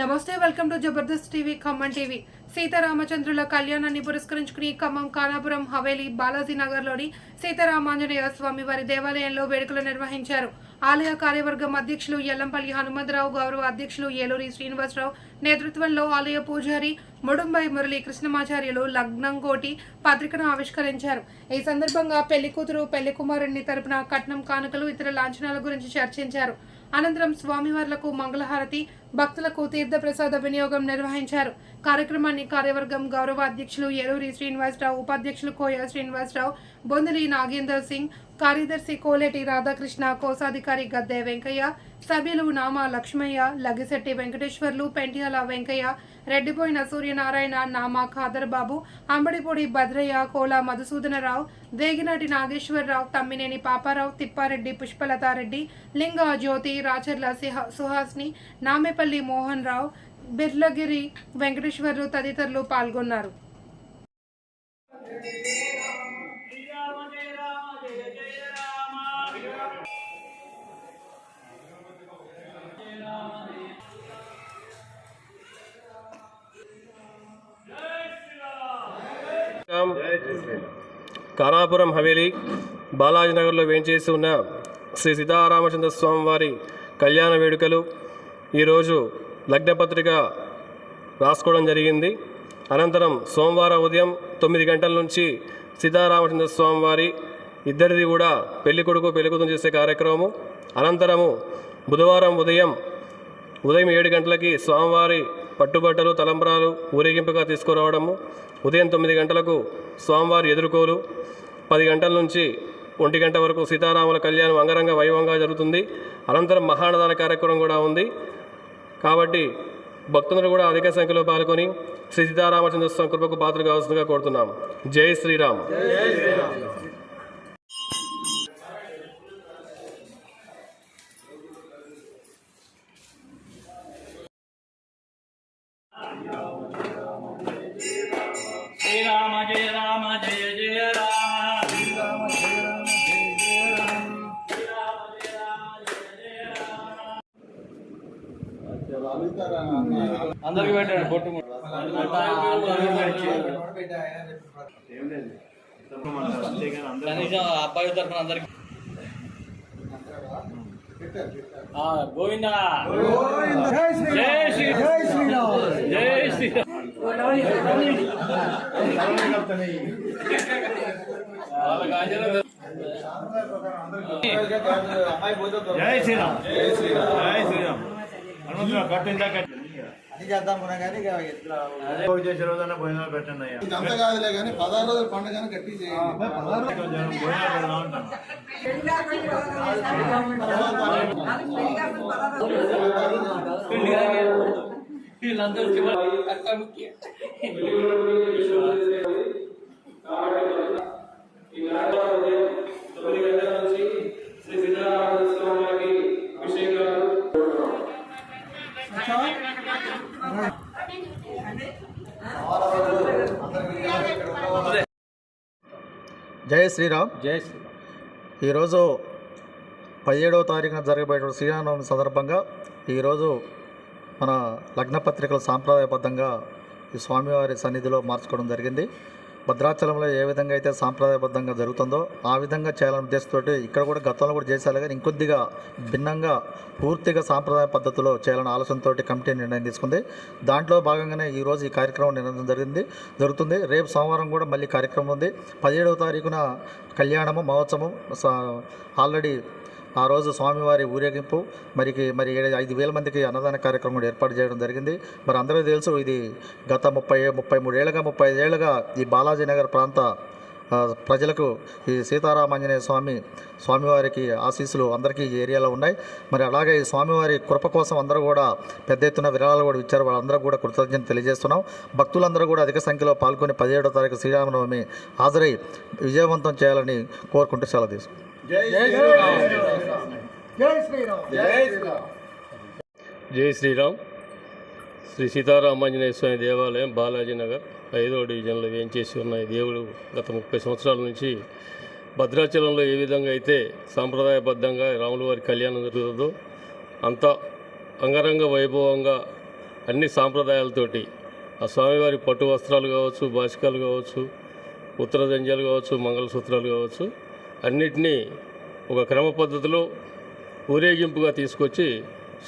నమస్తే welcome to Jabardasth TV Khammam TV. సీతారామచంద్రుల కళ్యాణాన్ని పురస్కరించుకుని ఖమ్మం కానాపురం హవేలీ బాలాజీనగర్లోని సీతారామాంజనేయ స్వామి వారి దేవాలయంలో వేడుకలు నిర్వహించారు. ఆలయ కార్యవర్గం అధ్యక్షులు ఎల్లంపల్లి హనుమంతరావు గౌరవ అధ్యక్షులు ఏలూరి శ్రీనివాసరావు నేతృత్వంలో ఆలయ పూజారి ముడుంబై మురళి కృష్ణమాచార్యులు లగ్నంకోటి పత్రికను ఆవిష్కరించారు. ఈ సందర్భంగా పెళ్ళి కూతురు పెళ్ళి కుమారుడిని తరపున కట్నం కానుకలు ఇతర లాంఛనాల గురించి చర్చించారు. అనంతరం స్వామివార్లకు మంగళహారతి భక్తులకు తీర్థప్రసాద వినియోగం నిర్వహించారు. కార్యక్రమాన్ని కార్యవర్గం గౌరవ అధ్యక్షులు ఏలూరి శ్రీనివాసరావు ఉపాధ్యక్షులు కోయ శ్రీనివాసరావు బొందలి నాగేందర్ సింగ్ కార్యదర్శి కోలేటి రాధాకృష్ణ కోశాధికారి గద్దె వెంకయ్య సభ్యులు నామ లక్ష్మయ్య లగిశెట్టి వెంకటేశ్వర్లు పెంటియాల వెంకయ్య రెడ్డిపోయిన సూర్యనారాయణ నామా ఖాదర్ బాబు భద్రయ్య కోలా మధుసూదనరావు వేగినాటి నాగేశ్వరరావు తమ్మినేని పాపారావు తిప్పారెడ్డి పుష్పలతారెడ్డి లింగ జ్యోతి రాచర్ల సిహ- సుహాస్ని నామేపల్లి మోహన్ రావు బిర్లగిరి వెంకటేశ్వర్లు తదితరులు పాల్గొన్నారు. కారాపురం హవేలీ బాలాజీనగర్లో వేంచేసి ఉన్న శ్రీ సీతారామచంద్ర స్వామి వారి కళ్యాణ వేడుకలు ఈరోజు లగ్నపత్రిక రాసుకోవడం జరిగింది. అనంతరం సోమవారం ఉదయం తొమ్మిది గంటల నుంచి సీతారామచంద్ర స్వామి వారి ఇద్దరిది కూడా పెళ్ళి కొడుకు పెళ్ళి చేసే కార్యక్రమము. అనంతరము బుధవారం ఉదయం ఉదయం ఏడు గంటలకి స్వామివారి పట్టుబట్టలు తలంబరాలు ఊరేగింపుగా తీసుకురావడము. ఉదయం తొమ్మిది గంటలకు స్వామివారి ఎదుర్కోలు. పది గంటల నుంచి ఒంటి గంట వరకు సీతారాముల కళ్యాణం అంగరంగ వైభవంగా జరుగుతుంది. అనంతరం మహానదాన కార్యక్రమం కూడా ఉంది. కాబట్టి భక్తులు కూడా అధిక సంఖ్యలో పాల్గొని శ్రీ సీతారామచంద్ర స్వామి కృపకు పాత్ర కావాల్సిందిగా కోరుతున్నాం. జై శ్రీరామ్. అందరికి పెట్టండి బొట్టు కనీసం అబ్బాయి తరఫున అందరికి గోవిందా. జై శ్రీ జై శ్రీరామ్. జై శ్రీరామ్. జై శ్రీరామ్. జై శ్రీరామ్. హనుమంతుడు కట్టిందా కట్టి అని చేద్దాం కానీ చేసే రోజున భోజనాలు పెట్టండి అయ్యా. ఇదంతా కాదులే కానీ పదహారు రోజుల పండుగ గట్టి చేయండి. వీళ్ళందరూ చివరి అక్క ముఖ్య జై శ్రీరామ్ జై శ్రీరామ్ ఈరోజు పదిహేడవ తారీఖున జరగబోయే శ్రీరామనవమి సందర్భంగా ఈరోజు మన లగ్నపత్రికలు సాంప్రదాయబద్ధంగా ఈ స్వామివారి సన్నిధిలో మార్చుకోవడం జరిగింది. భద్రాచలంలో ఏ విధంగా అయితే సాంప్రదాయబద్ధంగా జరుగుతుందో ఆ విధంగా చేయాలనే ఉద్దేశంతో ఇక్కడ కూడా గతంలో కూడా చేశారు కానీ ఇంకొద్దిగా భిన్నంగా పూర్తిగా సాంప్రదాయ పద్ధతిలో చేయాలని ఆలోచనతో కమిటీ నిర్ణయం తీసుకుంది. దాంట్లో భాగంగానే ఈరోజు ఈ కార్యక్రమం నిర్ణయం జరిగింది జరుగుతుంది. రేపు సోమవారం కూడా మళ్ళీ కార్యక్రమం ఉంది. పదిహేడవ తారీఖున కళ్యాణము మహోత్సవం స- ఆల్రెడీ ఆ రోజు స్వామివారి ఊరేగింపు మరికి మరి ఐదు వేల మందికి అన్నదాన కార్యక్రమం కూడా ఏర్పాటు చేయడం జరిగింది. మరి అందరికీ తెలుసు ఇది గత ముప్పై ముప్పై మూడేళ్ళుగా ముప్పై ఐదేళ్ళుగా ఈ బాలాజీ నగర్ ప్రాంత ప్రజలకు ఈ సీతారామాంజనేయ స్వామి స్వామివారికి ఆశీస్సులు అందరికీ ఈ ఏరియాలో ఉన్నాయి. మరి అలాగే ఈ స్వామివారి కృప కోసం అందరూ కూడా పెద్ద ఎత్తున విరాళాలు కూడా ఇచ్చారు. వాళ్ళందరూ కూడా కృతజ్ఞత తెలియజేస్తున్నాం. భక్తులందరూ కూడా అధిక సంఖ్యలో పాల్గొని పదిహేడో తారీఖు శ్రీరామనవమి హాజరై విజయవంతం చేయాలని కోరుకుంటూ సెలవు తీసుకుంటాం జై శ్రీరామ్. శ్రీ సీతారామాంజనేయ స్వామి దేవాలయం బాలాజీ నగర్. ఐదో డివిజన్లో వేయించేసి ఉన్న దేవుడు గత ముప్పై సంవత్సరాల నుంచి భద్రాచలంలో ఏ విధంగా అయితే సాంప్రదాయబద్ధంగా రాముల వారి కళ్యాణం జరుగుతుందో అంత అంగరంగ వైభవంగా అన్ని సాంప్రదాయాలతోటి ఆ స్వామివారి పట్టు వస్త్రాలు కావచ్చు బాసికాలు కావచ్చు ఉత్తర జంజాలు కావచ్చు మంగళసూత్రాలు కావచ్చు అన్నిటినీ ఒక క్రమ పద్ధతిలో ఊరేగింపుగా తీసుకొచ్చి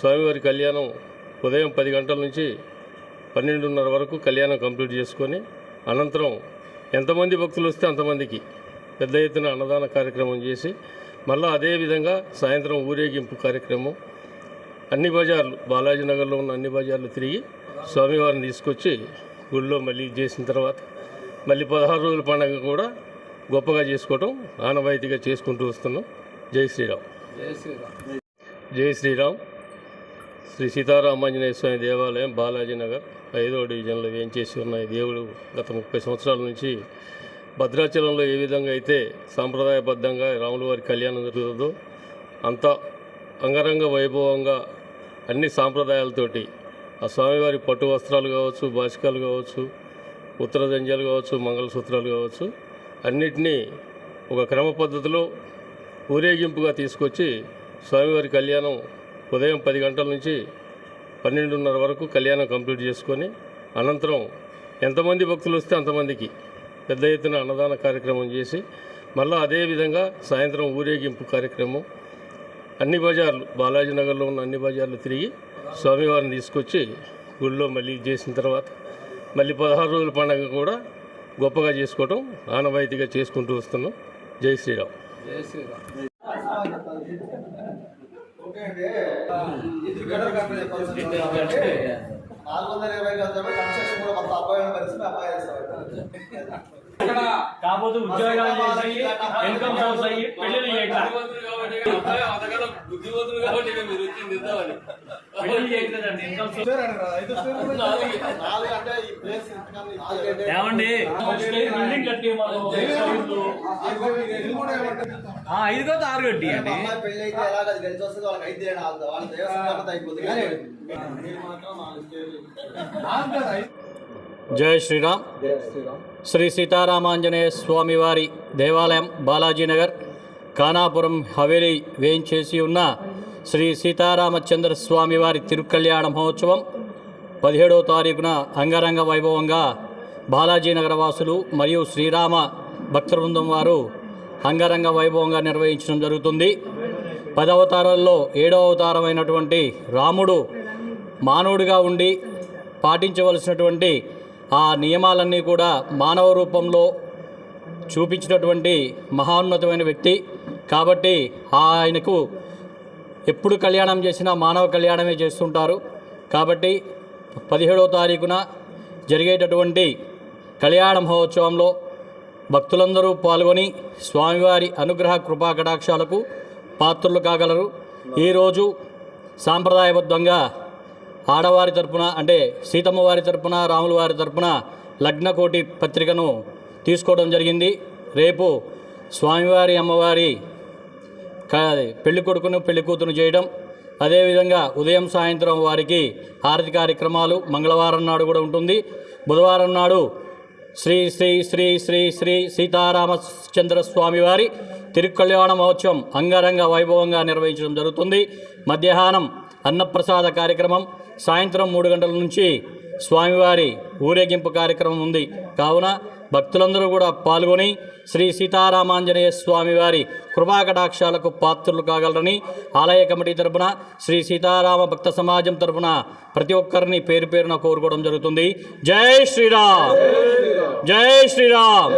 స్వామివారి కళ్యాణం ఉదయం పది గంటల నుంచి పన్నెండున్నర వరకు కళ్యాణం కంప్లీట్ చేసుకొని అనంతరం ఎంతమంది భక్తులు వస్తే అంతమందికి పెద్ద ఎత్తున అన్నదాన కార్యక్రమం చేసి మళ్ళీ అదేవిధంగా సాయంత్రం ఊరేగింపు కార్యక్రమం అన్ని బజార్లు బాలాజీ నగర్లో ఉన్న అన్ని బజార్లు తిరిగి స్వామివారిని తీసుకొచ్చి గుళ్ళో మళ్ళీ చేసిన తర్వాత మళ్ళీ పదహారు రోజుల పండుగ కూడా గొప్పగా చేసుకోవటం ఆనవాయితీగా చేసుకుంటూ వస్తున్నాం. జై శ్రీరామ్. జై శ్రీరామ్. శ్రీ సీతారామాంజనేయ స్వామి దేవాలయం బాలాజీ నగర్. ఐదవ డివిజన్లో వేయించేసి ఉన్న ఈ దేవుడు గత ముప్పై సంవత్సరాల నుంచి భద్రాచలంలో ఏ విధంగా అయితే సాంప్రదాయబద్ధంగా రాముల వారి కళ్యాణం జరుగుతుందో అంత అంగరంగ వైభవంగా అన్ని సాంప్రదాయాలతోటి ఆ స్వామివారి పట్టు వస్త్రాలు కావచ్చు బాసికాలు కావచ్చు ఉత్తర జంజాలు కావచ్చు మంగళసూత్రాలు కావచ్చు అన్నిటినీ ఒక క్రమ పద్ధతిలో ఊరేగింపుగా తీసుకొచ్చి స్వామివారి కళ్యాణం ఉదయం పది గంటల నుంచి పన్నెండున్నర వరకు కళ్యాణం కంప్లీట్ చేసుకొని అనంతరం ఎంతమంది భక్తులు వస్తే అంతమందికి పెద్ద ఎత్తున అన్నదాన కార్యక్రమం చేసి మళ్ళీ అదేవిధంగా సాయంత్రం ఊరేగింపు కార్యక్రమం అన్ని బజార్లు బాలాజీ నగర్లో ఉన్న అన్ని బజార్లు తిరిగి స్వామివారిని తీసుకొచ్చి గుళ్ళో మళ్ళీ చేసిన తర్వాత మళ్ళీ పదహారు రోజుల పండుగ కూడా గొప్పగా చేసుకోవటం ఆనవాయితీగా చేసుకుంటూ వస్తున్నాం. జై శ్రీరామ్. నాలుగు వందల ఇరవై గజాలు కన్స్ట్రక్షన్ కూడా మొత్తం అబ్బాయి పరిస్థితి అబ్బాయి చేస్తారు కాకపోతే ఉద్యోగాలు చేసి ఇన్కమ్ సోర్స్ అయ్యి పెళ్ళి బుద్ధిమంతులు కాబట్టి మీరు వచ్చింది ఇద్దామని. ఏమండి బిల్డింగ్ కట్టి. ఆ, ఐదుగో ఆరు కట్టి అండి అయిపోతుంది కానీ మీరు మాత్రం నాలుగు స్టేర్లు జై శ్రీరామ్. శ్రీ సీతారామాంజనేయ స్వామివారి దేవాలయం బాలాజీనగర్ కానాపురం హవేలీ వేయించేసి ఉన్న శ్రీ సీతారామచంద్ర స్వామివారి తిరుకల్యాణ మహోత్సవం పదిహేడవ తారీఖున అంగరంగ వైభవంగా బాలాజీనగర వాసులు మరియు శ్రీరామ భక్తవృందం వారు అంగరంగ వైభవంగా నిర్వహించడం జరుగుతుంది. పదవతారాల్లో ఏడవ అవతారమైనటువంటి రాముడు మానవుడిగా ఉండి పాటించవలసినటువంటి ఆ నియమాలన్నీ కూడా మానవ రూపంలో చూపించినటువంటి మహోన్నతమైన వ్యక్తి. కాబట్టి ఆయనకు ఎప్పుడు కళ్యాణం చేసినా మానవ కళ్యాణమే చేస్తుంటారు. కాబట్టి పదిహేడవ తారీఖున జరిగేటటువంటి కళ్యాణ మహోత్సవంలో భక్తులందరూ పాల్గొని స్వామివారి అనుగ్రహ కృపా కటాక్షాలకు పాత్రలు కాగలరు. ఈరోజు సాంప్రదాయబద్ధంగా ఆడవారి తరపున అంటే సీతమ్మ వారి తరపున రాముల వారి తరపున లగ్నకోటి పత్రికను తీసుకోవడం జరిగింది. రేపు స్వామివారి అమ్మవారి పెళ్ళి కొడుకును పెళ్ళి కూతురు చేయడం. అదేవిధంగా ఉదయం సాయంత్రం వారికి హారతి కార్యక్రమాలు మంగళవారం నాడు కూడా ఉంటుంది. బుధవారం నాడు శ్రీ శ్రీ శ్రీ శ్రీ శ్రీ సీతారామచంద్ర స్వామివారి తిరుకళ్యాణ మహోత్సవం అంగరంగ వైభవంగా నిర్వహించడం జరుగుతుంది. మధ్యాహ్నం అన్నప్రసాద కార్యక్రమం సాయంత్రం మూడు గంటల నుంచి స్వామివారి ఊరేగింపు కార్యక్రమం ఉంది. కావున భక్తులందరూ కూడా పాల్గొని శ్రీ సీతారామాంజనేయ స్వామివారి కృపాకటాక్షాలకు పాత్రులు కాగలరని ఆలయ కమిటీ తరపున శ్రీ సీతారామ భక్త సమాజం తరపున ప్రతి ఒక్కరిని పేరు పేరున కోరుకోవడం జరుగుతుంది. జై శ్రీరామ్! జై శ్రీరామ్!